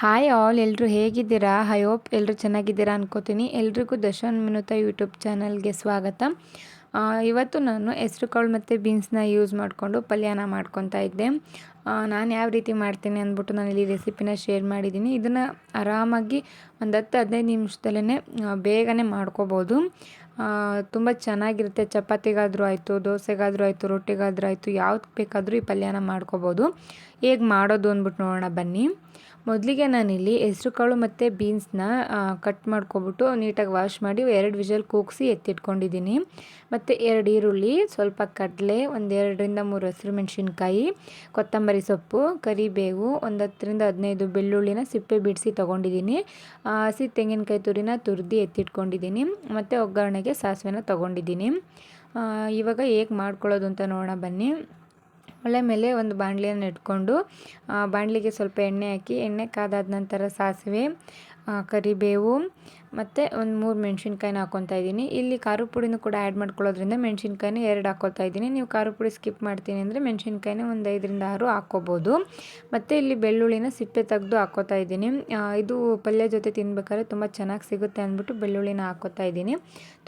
Hi all ಎಲ್ಲರೂ ಹೇಗಿದ್ದೀರಾ? High hope ಎಲ್ಲರೂ ಚೆನ್ನಾಗಿದ್ದೀರಾ ಅನ್ಕೋತೀನಿ. ಎಲ್ರಿಗೂ ದಶನ್ ಮಿನುತ ಯೂಟ್ಯೂಬ್ ಚಾನಲ್ಗೆ ಸ್ವಾಗತ. ಇವತ್ತು ನಾನು ಹೆಸ್ರು ಕಾಳು ಮತ್ತು ಬೀನ್ಸ್ನ ಯೂಸ್ ಮಾಡಿಕೊಂಡು ಪಲ್ಯನ ಮಾಡ್ಕೊತಾ ಇದ್ದೆ. ನಾನು ಯಾವ ರೀತಿ ಮಾಡ್ತೀನಿ ಅಂದ್ಬಿಟ್ಟು ನಾನು ಇಲ್ಲಿ ರೆಸಿಪಿನ ಶೇರ್ ಮಾಡಿದ್ದೀನಿ ಇದನ್ನು ಆರಾಮಾಗಿ ಒಂದು ಹತ್ತು ಹದಿನೈದು ನಿಮಿಷದಲ್ಲೇ ಬೇಗನೆ ಮಾಡ್ಕೋಬೋದು. ತುಂಬ ಚೆನ್ನಾಗಿರುತ್ತೆ. ಚಪಾತಿಗಾದರೂ ಆಯಿತು, ದೋಸೆಗಾದರೂ ಆಯಿತು, ರೊಟ್ಟಿಗಾದರೂ ಆಯಿತು, ಯಾವ್ದು ಬೇಕಾದರೂ ಈ ಪಲ್ಯನ ಮಾಡ್ಕೋಬೋದು. ಹೇಗೆ ಮಾಡೋದು ಅಂದ್ಬಿಟ್ಟು ನೋಡೋಣ ಬನ್ನಿ. ಮೊದಲಿಗೆ ನಾನಿಲ್ಲಿ ಹೆಸ್ರು ಕಾಳು ಮತ್ತು ಬೀನ್ಸ್ನ ಕಟ್ ಮಾಡ್ಕೊಬಿಟ್ಟು ನೀಟಾಗಿ ವಾಶ್ ಮಾಡಿ ಎರಡು ವಿಷಲ್ ಕೂಗಿಸಿ ಎತ್ತಿಟ್ಕೊಂಡಿದ್ದೀನಿ ಮತ್ತು ಎರಡು ಈರುಳ್ಳಿ, ಸ್ವಲ್ಪ ಕಡಲೆ, ಒಂದು ಎರಡರಿಂದ ಮೂರು ಹಸಿರು ಮೆಣಸಿನ್ಕಾಯಿ, ಕೊತ್ತಂಬರಿ ಸೊಪ್ಪು, ಕರಿಬೇವು ಒಂದು ಹತ್ತರಿಂದ ಹದಿನೈದು ಬೆಳ್ಳುಳ್ಳಿನ ಸಿಪ್ಪೆ ಬಿಡಿಸಿ ತೊಗೊಂಡಿದ್ದೀನಿ. ಹಸಿ ತೆಂಗಿನಕಾಯಿ ತುರಿನ ತುರಿದು ಎತ್ತಿಟ್ಕೊಂಡಿದ್ದೀನಿ. ಮತ್ತು ಒಗ್ಗರಣೆಗೆ ಸಾಸಿವೆನ ತೊಗೊಂಡಿದ್ದೀನಿ. ಇವಾಗ ಹೇಗೆ ಮಾಡ್ಕೊಳ್ಳೋದು ಅಂತ ನೋಡೋಣ ಬನ್ನಿ. ಒಲೆ ಮೇಲೆ ಒಂದು ಬಾಣಲಿಯನ್ನು ಇಟ್ಕೊಂಡು ಬಾಣಲಿಗೆ ಸ್ವಲ್ಪ ಎಣ್ಣೆ ಹಾಕಿ, ಎಣ್ಣೆ ಕಾದಾದ ನಂತರ ಸಾಸಿವೆ ಕರಿಬೇವು ಮತ್ತು ಒಂದು ಮೂರು ಮೆಣಸಿನ್ಕಾಯಿನ ಹಾಕ್ಕೊತಾ ಇದ್ದೀನಿ. ಇಲ್ಲಿ ಖಾರ ಪುಡಿನೂ ಕೂಡ ಆ್ಯಡ್ ಮಾಡ್ಕೊಳ್ಳೋದ್ರಿಂದ ಮೆಣಸಿನ್ಕಾಯಿನ ಎರಡು ಹಾಕ್ಕೊತಾ ಇದ್ದೀನಿ. ನೀವು ಖಾರ ಪುಡಿ ಸ್ಕಿಪ್ ಮಾಡ್ತೀನಿ ಅಂದರೆ ಮೆಣಸಿನ್ಕಾಯಿನ ಒಂದು ಐದರಿಂದ ಆರು ಹಾಕ್ಕೋಬೋದು. ಮತ್ತು ಇಲ್ಲಿ ಬೆಳ್ಳುಳ್ಳಿನ ಸಿಪ್ಪೆ ತೆಗೆದು ಹಾಕ್ಕೋತಾ ಇದ್ದೀನಿ. ಇದು ಪಲ್ಯ ಜೊತೆ ತಿನ್ಬೇಕಾದ್ರೆ ತುಂಬ ಚೆನ್ನಾಗಿ ಸಿಗುತ್ತೆ ಅಂದ್ಬಿಟ್ಟು ಬೆಳ್ಳುಳ್ಳಿನ ಹಾಕ್ಕೋತಾ ಇದ್ದೀನಿ.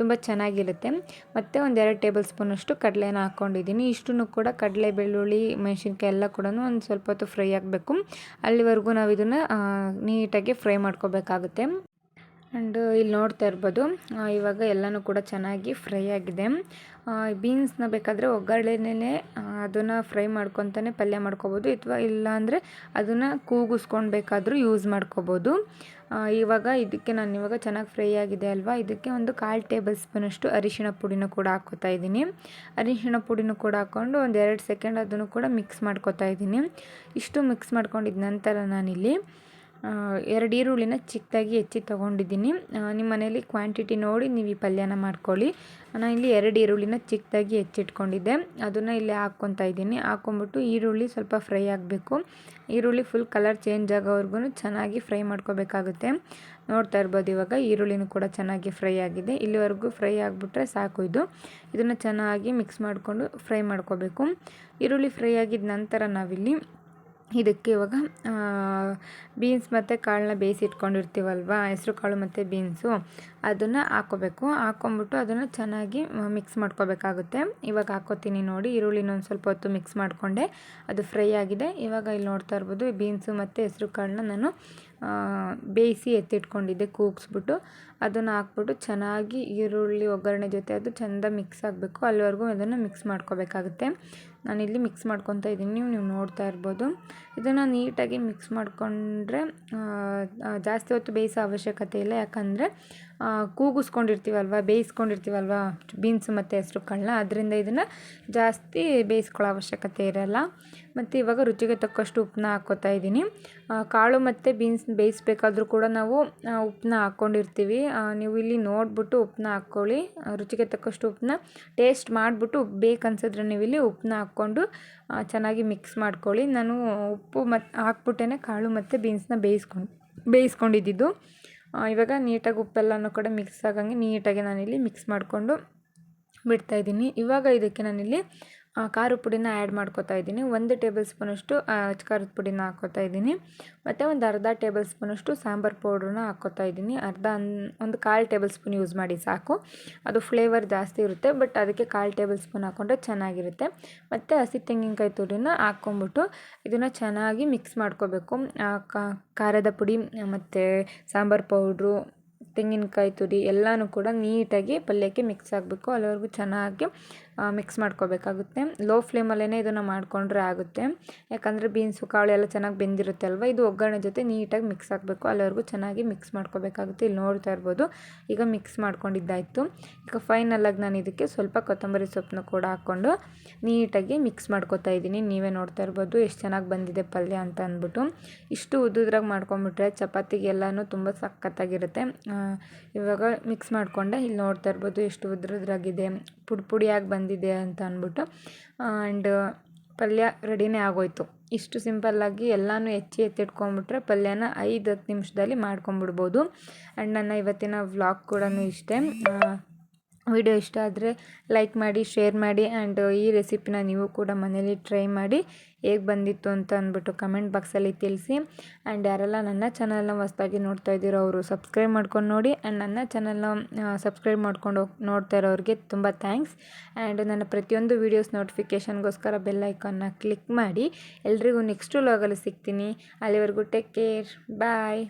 ತುಂಬ ಚೆನ್ನಾಗಿರುತ್ತೆ. ಮತ್ತು ಒಂದು ಎರಡು ಟೇಬಲ್ ಸ್ಪೂನಷ್ಟು ಕಡಲೆನ ಹಾಕ್ಕೊಂಡಿದ್ದೀನಿ ಇಷ್ಟನ್ನು ಕೂಡ ಕಡಲೆ, ಬೆಳ್ಳುಳ್ಳಿ, ಮೆಣಸಿನ್ಕಾಯಿ ಎಲ್ಲ ಕೂಡ ಒಂದು ಸ್ವಲ್ಪ ಹೊತ್ತು ಫ್ರೈ ಆಗಬೇಕು. ಅಲ್ಲಿವರೆಗೂ ನಾವು ಇದನ್ನು ನೀಟಾಗಿ ಫ್ರೈ ಮಾಡ್ಕೋಬೇಕಾಗುತ್ತೆ. ಆ್ಯಂಡ್ ಇಲ್ಲಿ ನೋಡ್ತಾ ಇರ್ಬೋದು ಇವಾಗ ಎಲ್ಲನೂ ಕೂಡ ಚೆನ್ನಾಗಿ ಫ್ರೈ ಆಗಿದೆ. ಬೀನ್ಸ್ನ ಬೇಕಾದರೆ ಒಗ್ಗರಣೆನೇ ಅದನ್ನು ಫ್ರೈ ಮಾಡ್ಕೊತಾನೆ ಪಲ್ಯ ಮಾಡ್ಕೋಬೋದು ಅಥವಾ ಇಲ್ಲಾಂದರೆ ಅದನ್ನು ಕೂಗಿಸ್ಕೊಂಡು ಬೇಕಾದರೂ ಯೂಸ್ ಮಾಡ್ಕೋಬೋದು. ಇವಾಗ ಇದಕ್ಕೆ ನಾನು ಇವಾಗ ಚೆನ್ನಾಗಿ ಫ್ರೈ ಆಗಿದೆ ಅಲ್ವಾ? ಇದಕ್ಕೆ ಒಂದು ಕಾಲು ಟೇಬಲ್ ಸ್ಪೂನಷ್ಟು ಅರಿಶಿಣ ಪುಡಿನ ಕೂಡ ಹಾಕ್ಕೋತಾ ಇದ್ದೀನಿ. ಅರಿಶಿಣ ಪುಡಿನೂ ಕೂಡ ಹಾಕ್ಕೊಂಡು ಒಂದು ಎರಡು ಸೆಕೆಂಡ್ ಅದನ್ನು ಕೂಡ ಮಿಕ್ಸ್ ಮಾಡ್ಕೋತಾ ಇದ್ದೀನಿ. ಇಷ್ಟು ಮಿಕ್ಸ್ ಮಾಡ್ಕೊಂಡಿದ್ದ ನಂತರ ನಾನಿಲ್ಲಿ ಎರಡು ಈರುಳ್ಳಿನ ಚಿಕ್ಕದಾಗಿ ಹೆಚ್ಚಿ ತೊಗೊಂಡಿದ್ದೀನಿ. ನಿಮ್ಮ ಮನೇಲಿ ಕ್ವಾಂಟಿಟಿ ನೋಡಿ ನೀವು ಈ ಪಲ್ಯನ ಮಾಡ್ಕೊಳ್ಳಿ. ನಾನು ಇಲ್ಲಿ ಎರಡು ಈರುಳ್ಳಿನ ಚಿಕ್ಕದಾಗಿ ಹೆಚ್ಚಿಟ್ಕೊಂಡಿದ್ದೆ. ಅದನ್ನು ಇಲ್ಲಿ ಹಾಕ್ಕೊತಾ ಇದ್ದೀನಿ. ಹಾಕ್ಕೊಂಬಿಟ್ಟು ಈರುಳ್ಳಿ ಸ್ವಲ್ಪ ಫ್ರೈ ಆಗಬೇಕು. ಈರುಳ್ಳಿ ಫುಲ್ ಕಲರ್ ಚೇಂಜ್ ಆಗೋವರೆಗೂ ಚೆನ್ನಾಗಿ ಫ್ರೈ ಮಾಡ್ಕೋಬೇಕಾಗುತ್ತೆ. ನೋಡ್ತಾ ಇರ್ಬೋದು ಇವಾಗ ಈರುಳ್ಳಿನೂ ಕೂಡ ಚೆನ್ನಾಗಿ ಫ್ರೈ ಆಗಿದೆ. ಇಲ್ಲಿವರೆಗೂ ಫ್ರೈ ಆಗಿಬಿಟ್ರೆ ಸಾಕು ಇದು. ಇದನ್ನು ಚೆನ್ನಾಗಿ ಮಿಕ್ಸ್ ಮಾಡಿಕೊಂಡು ಫ್ರೈ ಮಾಡ್ಕೋಬೇಕು. ಈರುಳ್ಳಿ ಫ್ರೈ ಆಗಿದ ನಂತರ ನಾವಿಲ್ಲಿ ಇದಕ್ಕೆ ಇವಾಗ ಬೀನ್ಸ್ ಮತ್ತು ಕಾಳನ್ನ ಬೇಯಿಸಿಟ್ಕೊಂಡಿರ್ತೀವಲ್ವ ಹೆಸ್ರು ಕಾಳು ಮತ್ತು ಬೀನ್ಸು ಅದನ್ನು ಹಾಕ್ಕೋಬೇಕು ಹಾಕ್ಕೊಂಬಿಟ್ಟು ಅದನ್ನು ಚೆನ್ನಾಗಿ ಮಿಕ್ಸ್ ಮಾಡ್ಕೋಬೇಕಾಗುತ್ತೆ. ಇವಾಗ ಹಾಕೋತೀನಿ ನೋಡಿ. ಈರುಳ್ಳಿನ ಒಂದು ಸ್ವಲ್ಪ ಹೊತ್ತು ಮಿಕ್ಸ್ ಮಾಡಿಕೊಂಡೆ. ಅದು ಫ್ರೈ ಆಗಿದೆ. ಇವಾಗ ಇಲ್ಲಿ ನೋಡ್ತಾ ಇರ್ಬೋದು ಬೀನ್ಸು ಮತ್ತು ಹೆಸ್ರು ಕಾಳನ್ನ ನಾನು ಬೇಯಿಸಿ ಎತ್ತಿಟ್ಕೊಂಡಿದ್ದೆ, ಕೂಗಿಸ್ಬಿಟ್ಟು. ಅದನ್ನು ಹಾಕ್ಬಿಟ್ಟು ಚೆನ್ನಾಗಿ ಈರುಳ್ಳಿ, ಒಗ್ಗರಣೆ ಜೊತೆ ಅದು ಚೆಂದ ಮಿಕ್ಸ್ ಆಗಬೇಕು. ಅಲ್ಲಿವರೆಗೂ ಅದನ್ನು ಮಿಕ್ಸ್ ಮಾಡ್ಕೋಬೇಕಾಗುತ್ತೆ. ನಾನಿಲ್ಲಿ ಮಿಕ್ಸ್ ಮಾಡ್ಕೊತಾ ಇದ್ದೀನಿ. ನೀವು ನೀವು ನೋಡ್ತಾ ಇರ್ಬೋದು. ಇದನ್ನು ನೀಟಾಗಿ ಮಿಕ್ಸ್ ಮಾಡಿಕೊಂಡ್ರೆ ಜಾಸ್ತಿ ಹೊತ್ತು ಬೇಯಿಸೋ ಅವಶ್ಯಕತೆ ಇಲ್ಲ. ಯಾಕಂದರೆ ಕೂಗಿಸ್ಕೊಂಡಿರ್ತೀವಲ್ವ, ಬೇಯಿಸ್ಕೊಂಡಿರ್ತೀವಲ್ವ ಬೀನ್ಸ್ ಮತ್ತು ಹೆಸ್ರು ಕಾಳನ್ನ ಅದರಿಂದ ಇದನ್ನು ಜಾಸ್ತಿ ಬೇಯಿಸ್ಕೊಳ್ಳೋ ಅವಶ್ಯಕತೆ ಇರೋಲ್ಲ. ಮತ್ತು ಇವಾಗ ರುಚಿಗೆ ತಕ್ಕಷ್ಟು ಉಪ್ಪನ್ನ ಹಾಕ್ಕೋತಾ ಇದ್ದೀನಿ. ಕಾಳು ಮತ್ತು ಬೀನ್ಸ್ ಬೇಯಿಸ್ಬೇಕಾದ್ರೂ ಕೂಡ ನಾವು ಉಪ್ಪನ್ನ ಹಾಕ್ಕೊಂಡಿರ್ತೀವಿ ನೀವು ಇಲ್ಲಿ ನೋಡಿಬಿಟ್ಟು ಉಪ್ಪನ್ನ ಹಾಕ್ಕೊಳ್ಳಿ. ರುಚಿಗೆ ತಕ್ಕಷ್ಟು ಉಪ್ಪನ್ನ ಟೇಸ್ಟ್ ಮಾಡಿಬಿಟ್ಟು ಬೇಕನ್ಸಿದ್ರೆ ನೀವು ಇಲ್ಲಿ ಉಪ್ಪನ್ನ ಹಾಕ್ಕೊಂಡು ಚೆನ್ನಾಗಿ ಮಿಕ್ಸ್ ಮಾಡ್ಕೊಳ್ಳಿ. ನಾನು ಉಪ್ಪು ಮತ್ತು ಹಾಕ್ಬಿಟ್ಟೇ ಕಾಳು ಮತ್ತು ಬೀನ್ಸ್ನ ಬೇಯಿಸ್ಕೊಂಡು ಬೇಯಿಸ್ಕೊಂಡಿದ್ದಿದ್ದು ಇವಾಗ ನೀಟಾಗಿ ಉಪ್ಪೆಲ್ಲನೂ ಕೂಡ ಮಿಕ್ಸ್ ಆಗಂಗೆ ನೀಟಾಗಿ ನಾನಿಲ್ಲಿ ಮಿಕ್ಸ್ ಮಾಡಿಕೊಂಡು ಬಿಡ್ತಾಯಿದ್ದೀನಿ ಇವಾಗ ಇದಕ್ಕೆ ನಾನಿಲ್ಲಿ ಖಾರ ಪುಡಿನ ಆ್ಯಡ್ ಮಾಡ್ಕೋತಾ ಇದ್ದೀನಿ. ಒಂದು ಟೇಬಲ್ ಸ್ಪೂನಷ್ಟು ಖಾರದ ಪುಡಿನ ಹಾಕ್ಕೋತಾ ಇದ್ದೀನಿ. ಮತ್ತು ಒಂದು ಅರ್ಧ ಟೇಬಲ್ ಸ್ಪೂನಷ್ಟು ಸಾಂಬಾರು ಪೌಡ್ರನ್ನ ಹಾಕ್ಕೋತಾ ಇದ್ದೀನಿ. ಅರ್ಧ ಒಂದು ಕಾಲು ಟೇಬಲ್ ಸ್ಪೂನ್ ಯೂಸ್ ಮಾಡಿ ಸಾಕು. ಅದು ಫ್ಲೇವರ್ ಜಾಸ್ತಿ ಇರುತ್ತೆ ಬಟ್ ಅದಕ್ಕೆ ಕಾಲು ಟೇಬಲ್ ಸ್ಪೂನ್ ಹಾಕ್ಕೊಂಡ್ರೆ ಚೆನ್ನಾಗಿರುತ್ತೆ. ಮತ್ತು ಹಸಿ ತೆಂಗಿನಕಾಯಿ ತುರಿನ ಹಾಕ್ಕೊಂಬಿಟ್ಟು ಇದನ್ನು ಚೆನ್ನಾಗಿ ಮಿಕ್ಸ್ ಮಾಡ್ಕೋಬೇಕು. ಖಾರದ ಪುಡಿ, ಮತ್ತು ಸಾಂಬಾರು ಪೌಡ್ರು ತೆಂಗಿನಕಾಯಿ ತುರಿ ಎಲ್ಲನೂ ಕೂಡ ನೀಟಾಗಿ ಪಲ್ಯಕ್ಕೆ ಮಿಕ್ಸ್ ಆಗಬೇಕು. ಅಲ್ಲಿವರೆಗೂ ಚೆನ್ನಾಗಿ ಮಿಕ್ಸ್ ಮಾಡ್ಕೋಬೇಕಾಗುತ್ತೆ. ಲೋ ಫ್ಲೇಮಲ್ಲೇ ಇದನ್ನು ಮಾಡಿಕೊಂಡ್ರೆ ಆಗುತ್ತೆ. ಯಾಕಂದರೆ ಬೀನ್ಸು, ಕಾಳು ಎಲ್ಲ ಚೆನ್ನಾಗಿ ಬೆಂದಿರುತ್ತೆ ಅಲ್ವ? ಇದು ಒಗ್ಗರಣೆ ಜೊತೆ ನೀಟಾಗಿ ಮಿಕ್ಸ್ ಆಗಬೇಕು ಅಲ್ಲಿವರೆಗೂ ಚೆನ್ನಾಗಿ ಮಿಕ್ಸ್ ಮಾಡ್ಕೋಬೇಕಾಗುತ್ತೆ. ಇಲ್ಲಿ ನೋಡ್ತಾ ಇರ್ಬೋದು. ಈಗ ಮಿಕ್ಸ್ ಮಾಡ್ಕೊಂಡಿದ್ದಾಯಿತು. ಈಗ ಫೈನಲ್ಲಾಗಿ ನಾನು ಇದಕ್ಕೆ ಸ್ವಲ್ಪ ಕೊತ್ತಂಬರಿ ಸೊಪ್ಪನ್ನು ಕೂಡ ಹಾಕ್ಕೊಂಡು ನೀಟಾಗಿ ಮಿಕ್ಸ್ ಮಾಡ್ಕೋತಾ ಇದ್ದೀನಿ. ನೀವೇ ನೋಡ್ತಾ ಇರ್ಬೋದು ಎಷ್ಟು ಚೆನ್ನಾಗಿ ಬಂದಿದೆ ಪಲ್ಯ ಅಂತ ಅಂದ್ಬಿಟ್ಟು. ಇಷ್ಟು ಉದ್ದುದ್ರಾಗ ಮಾಡ್ಕೊಂಬಿಟ್ರೆ ಚಪಾತಿಗೆಲ್ಲನೂ ತುಂಬ ಸಖತ್ತಾಗಿರುತ್ತೆ. ಇವಾಗ ಮಿಕ್ಸ್ ಮಾಡಿಕೊಂಡೆ. ಇಲ್ಲಿ ನೋಡ್ತಾ ಇರ್ಬೋದು ಎಷ್ಟು ಉದ್ರದ್ರಾಗಿದೆ ಪುಡಿ ಪುಡಿಯಾಗಿ ಬಂದಿದೆ ಅಂತ ಅಂದ್ಬಿಟ್ಟು ಆ್ಯಂಡ್ ಪಲ್ಯ ರೆಡಿನೇ ಆಗೋಯ್ತು. ಇಷ್ಟು ಸಿಂಪಲ್ಲಾಗಿ ಎಲ್ಲನೂ ಹೆಚ್ಚಿ ಎತ್ತಿಟ್ಕೊಂಡ್ಬಿಟ್ರೆ ಪಲ್ಯನ ಐದು ಹತ್ತು ನಿಮಿಷದಲ್ಲಿ ಮಾಡ್ಕೊಂಬಿಡ್ಬೋದು ಆ್ಯಂಡ್ ನನ್ನ ಇವತ್ತಿನ ವ್ಲಾಗ್ ಕೂಡ ಇಷ್ಟೇ. ವಿಡಿಯೋ ಇಷ್ಟ ಆದರೆ ಲೈಕ್ ಮಾಡಿ ಶೇರ್ ಮಾಡಿ ಆ್ಯಂಡ್ ಈ ರೆಸಿಪಿನ ನೀವು ಕೂಡ ಮನೇಲಿ ಟ್ರೈ ಮಾಡಿ ಹೇಗೆ ಬಂದಿತ್ತು ಅಂತ ಅಂದ್ಬಿಟ್ಟು ಕಮೆಂಟ್ ಬಾಕ್ಸಲ್ಲಿ ತಿಳಿಸಿ. ಆ್ಯಂಡ್ ಯಾರೆಲ್ಲ ನನ್ನ ಚಾನಲ್ನ ಹೊಸ್ದಾಗಿ ನೋಡ್ತಾ ಇದ್ದೀರೋ ಅವರು ಸಬ್ಸ್ಕ್ರೈಬ್ ಮಾಡ್ಕೊಂಡು ನೋಡಿ ಆ್ಯಂಡ್ ನನ್ನ ಚಾನಲ್ನ ಸಬ್ಸ್ಕ್ರೈಬ್ ಮಾಡ್ಕೊಂಡು ಹೋಗಿ, ನೋಡ್ತಾ ಇರೋರಿಗೆ ತುಂಬ ಥ್ಯಾಂಕ್ಸ್ ಆ್ಯಂಡ್ ನನ್ನ ಪ್ರತಿಯೊಂದು ವೀಡಿಯೋಸ್ ನೋಟಿಫಿಕೇಷನ್ಗೋಸ್ಕರ ಬೆಲ್ ಐಕಾನ್ನ ಕ್ಲಿಕ್ ಮಾಡಿ ಎಲ್ರಿಗೂ ನೆಕ್ಸ್ಟ್ ಲಾಗಲ್ಲಿ ಸಿಗ್ತೀನಿ. ಅಲ್ಲಿವರೆಗೂ ಟೇಕ್ ಕೇರ್ ಬಾಯ್